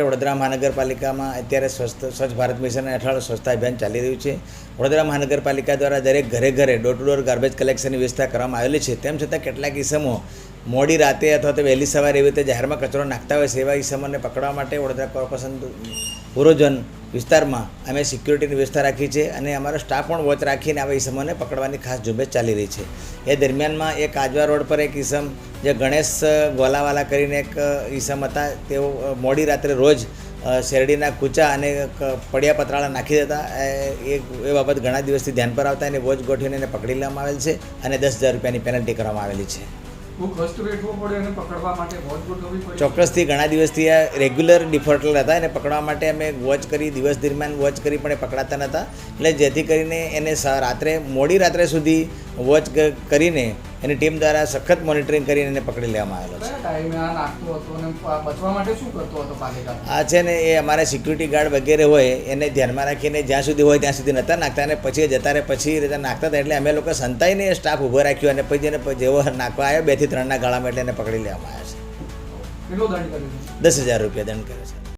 વડોદરા મહાનગરપાલિકામાં અત્યારે સ્વસ્થ, સ્વચ્છ ભારત મિશન હેઠળ સ્વચ્છતા અભિયાન ચાલી રહ્યું છે. વડોદરા મહાનગરપાલિકા દ્વારા દરેક ઘરે ઘરે ડોર ટુ ડોર ગાર્બેજ કલેક્શનની વ્યવસ્થા કરવામાં આવેલી છે. તેમ છતાં કેટલાક ઇસમો મોડી રાતે અથવા તો વહેલી સવારે એવી રીતે જાહેરમાં કચરો નાખતા હોય છે એવા ઇસમોને પકડવા માટે વડોદરા કોર્પોરેશન પૂર્વજન વિસ્તારમાં અમે સિક્યુરિટીની વ્યવસ્થા રાખી છે અને અમારો સ્ટાફ પણ વોચ રાખીને આવા ઈસમોને પકડવાની ખાસ ઝુંબેશ ચાલી રહી છે. એ દરમિયાનમાં એક આજવા રોડ પર એક ઈસમ જે ગણેશ ગોલાવાલા કરીને એક ઈસમ હતા, તેઓ મોડી રાત્રે રોજ શેરડીના કૂચા અને પડિયા પતરાળા નાખી દેતા. એ- એ બાબત ઘણા દિવસથી ધ્યાન પર આવતા એને વોચ ગોઠવીને એને પકડી લેવામાં આવેલ છે અને દસ હજાર રૂપિયાની પેનલ્ટી કરવામાં આવેલી છે. ચોક્કસથી ઘણા દિવસથી આ રેગ્યુલર ડિફોલ્ટર હતા એને પકડવા માટે અમે વોચ કરી, દિવસ દરમિયાન વોચ કરી પણ એ પકડાતા નહોતા. એટલે જેથી કરીને એને રાત્રે, મોડી રાત્રે સુધી વોચ કરીને એની ટીમ દ્વારા સખત મોનિટરિંગ કરીને એને પકડી લેવામાં આવેલો છે. આ છે ને એ અમારા સિક્યુરિટી ગાર્ડ વગેરે હોય એને ધ્યાનમાં રાખીને જ્યાં સુધી હોય ત્યાં સુધી નહોતા નાખતા અને પછી જતા રહે પછી રીતે નાખતા હતા એટલે અમે લોકો સંતાઈને સ્ટાફ ઊભો રાખ્યો અને પછી એને જેવો નાખવા આવ્યો બેથી ત્રણના ગાળામાં એટલે એને પકડી લેવામાં આવ્યા છે. દસ હજાર રૂપિયા દંડ કરે છે.